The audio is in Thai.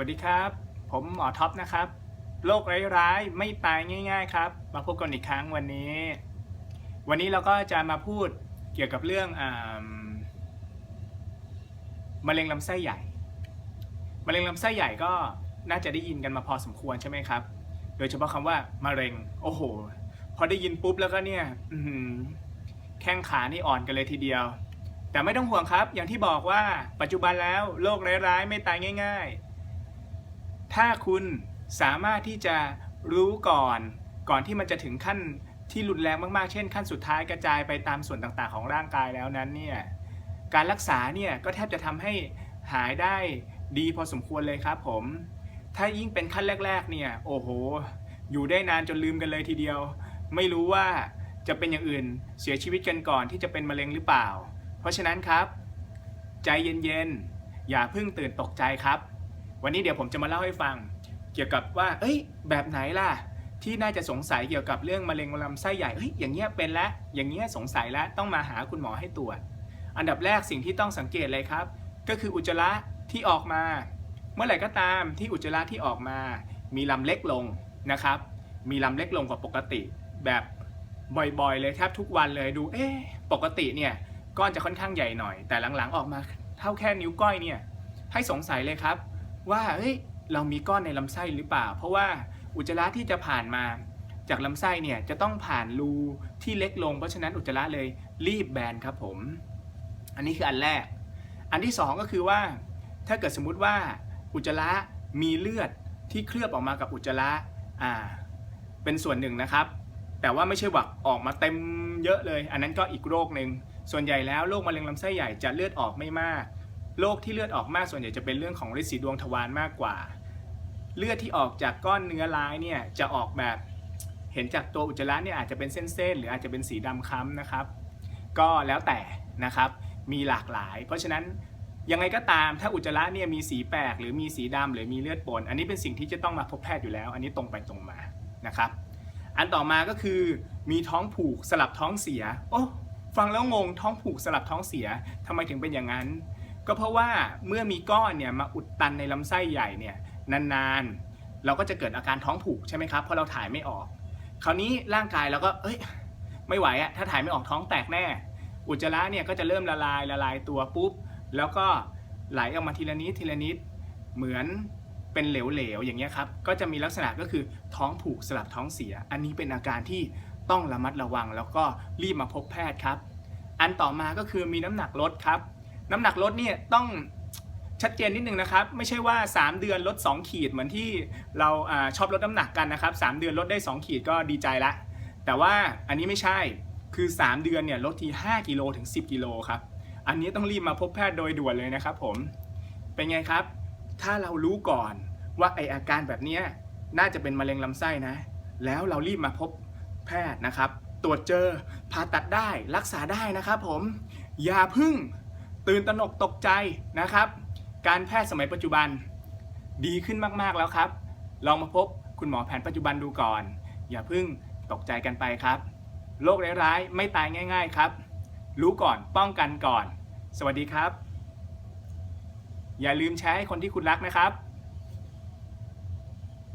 วัสดีครับ ผมหมอท็อปนะครับ โรคร้ายๆ ไม่ตายง่าย ๆ ครับ มาพบกันอีกครั้งวันนี้ วันนี้เราก็จะมาพูดเกี่ยวกับเรื่องอมะเร็งลำไส้ใหญ่ มะเร็งลำไส้ใหญ่ก็น่าจะได้ยินกันมาพอสมควรใช่ไหมครับ โดยเฉพาะคำว่ามะเร็ง โอ้โห พอได้ยินปุ๊บแล้วก็เนี่ยแข้งขานี่อ่อนกันเลยทีเดียวแต่ไม่ต้องห่วงครับ อย่างที่บอกว่าปัจจุบันแล้วโรคร้ายๆ ไม่ตายง่าย ๆ ถ้าคุณสามารถที่จะรู้ก่อน ก่อนที่มันจะถึงขั้นที่รุนแรงมากๆ เช่นขั้นสุดท้ายกระจายไปตามส่วนต่างๆ ของร่างกายแล้วนั้นเนี่ย การรักษาเนี่ยก็แทบจะทำให้หายได้ดีพอสมควรเลยครับผม ถ้ายิ่งเป็นขั้นแรก ๆ เนี่ย โอ้โห อยู่ได้นานจนลืมกันเลยทีเดียว ไม่รู้ว่าจะเป็นอย่างอื่นเสียชีวิตกันก่อนที่จะเป็นมะเร็งหรือเปล่า เพราะฉะนั้นครับ ใจเย็นๆ อย่าเพิ่งตื่นตกใจครับ วันนี้เดี๋ยวผมจะมาเล่าให้ฟัง เกี่ยวกับว่า เอ้ย แบบไหนล่ะ ที่น่าจะสงสัยเกี่ยวกับเรื่องมะเร็งลำไส้ใหญ่เฮ้ยอย่างเงี้ยเป็นแล้วอย่างเงี้ยสงสัยแล้วต้องมาหาคุณหมอให้ตรวจ อันดับแรกสิ่งที่ต้องสังเกตเลยครับ ก็คืออุจจาระที่ออกมา เมื่อไหร่ก็ตามที่อุจจาระที่ออกมา มีลำเล็กลงนะครับ มีลำเล็กลงกว่าปกติ แบบบ่อยๆ เลยแทบทุกวันเลยดู เอ๊ปกติเนี่ยก้อนจะค่อนข้างใหญ่หน่อย แต่หลังๆออกมาเท่าแค่นิ้วก้อยเนี่ยให้สงสัยเลยครับ ว่าเฮ้ยเรามีก้อนในลำไส้หรือเปล่า เพราะว่าอุจจาระที่จะผ่านมาจากลำไส้เนี่ยจะต้องผ่านรูที่เล็กลง เพราะฉะนั้นอุจจาระเลยรีบแบนครับผม อันนี้คืออันแรก อันที่สองก็คือว่า ถ้าเกิดสมมุติว่าอุจจาระมีเลือดที่เคลือบออกมากับอุจจาระอ่าเป็นส่วนหนึ่งนะครับ แต่ว่าไม่ใช่ว่าออกมาเต็มเยอะเลย อันนั้นก็อีกโรคหนึ่งส่วนใหญ่แล้วโรคมะเร็งลำไส้ใหญ่จะเลือดออกไม่มาก โรคที่เลือดออกมากส่วนใหญ่จะเป็นเรื่องของฤทธิ์สีดวงทวารมากกว่า เลือดที่ออกจากก้อนเนื้อร้ายเนี่ยจะออกแบบเห็นจากตัวอุจจาระเนี่ยอาจจะเป็นเส้นๆหรืออาจจะเป็นสีดำคล้ำนะครับ ก็แล้วแต่นะครับมีหลากหลาย เพราะฉะนั้นยังไงก็ตามถ้าอุจจาระเนี่ยมีสีแปลกหรือมีสีดำหรือมีเลือดปนอันนี้เป็นสิ่งที่จะต้องมาพบแพทย์อยู่แล้ว อันนี้ตรงไปตรงมานะครับ อันต่อมาก็คือมีท้องผูกสลับท้องเสีย โอ้ฟังแล้วงงท้องผูกสลับท้องเสียทำไมถึงเป็นอย่างนั้น ก็เพราะว่าเมื่อมีก้อนเนี่ยมาอุดตันในลำไส้ใหญ่เนี่ยนานๆ เราก็จะเกิดอาการท้องผูกใช่ไหมครับเพราะเราถ่ายไม่ออก คราวนี้ร่างกายเราก็เอ้ยไม่ไหวอะถ้าถ่ายไม่ออกท้องแตกแน่ อุจจาระเนี่ยก็จะเริ่มละลายละลายตัวปุ๊บ แล้วก็ไหลออกมาทีละนิดทีละนิดเหมือนเป็นเหลวๆอย่างเงี้ยครับก็จะมีลักษณะก็คือท้องผูกสลับท้องเสีย อันนี้เป็นอาการที่ต้องระมัดระวังแล้วก็รีบมาพบแพทย์ครับ อันต่อมาก็คือมีน้ำหนักลดครับ น้ำหนักลดเนี่ยต้องชัดเจนนิดนึงนะครับ ไม่ใช่ว่า 3 เดือนลด 2 ขีดเหมือนที่เราอชอบลดน้ำหนักกันนะครับ 3 เดือนลดได้ 2 ขีดก็ดีใจละ แต่ว่าอันนี้ไม่ใช่คือ 3 เดือนเนี่ยลดที5กิโลถึง 10 กิโลครับ อันนี้ต้องรีบมาพบแพทย์โดยด่วนเลยนะครับผมเป็นไงครับ ถ้าเรารู้ก่อนว่าไออาการแบบนี้น่าจะเป็นมะเร็งลำไส้นะ แล้วเรารีบมาพบแพทย์นะครับ ตรวจเจอผ่าตัดได้รักษาได้นะครับผมอย่าพึ่ง ตื่นตระหนกตกใจนะครับ การแพทย์สมัยปัจจุบันดีขึ้นมากๆแล้วครับ ลองมาพบคุณหมอแผนปัจจุบันดูก่อน อย่าเพิ่งตกใจกันไปครับโรคร้ายๆไม่ตายง่าย ๆครับ รู้ก่อนป้องกันก่อน สวัสดีครับ อย่าลืมแชร์ให้คนที่คุณรักนะครับ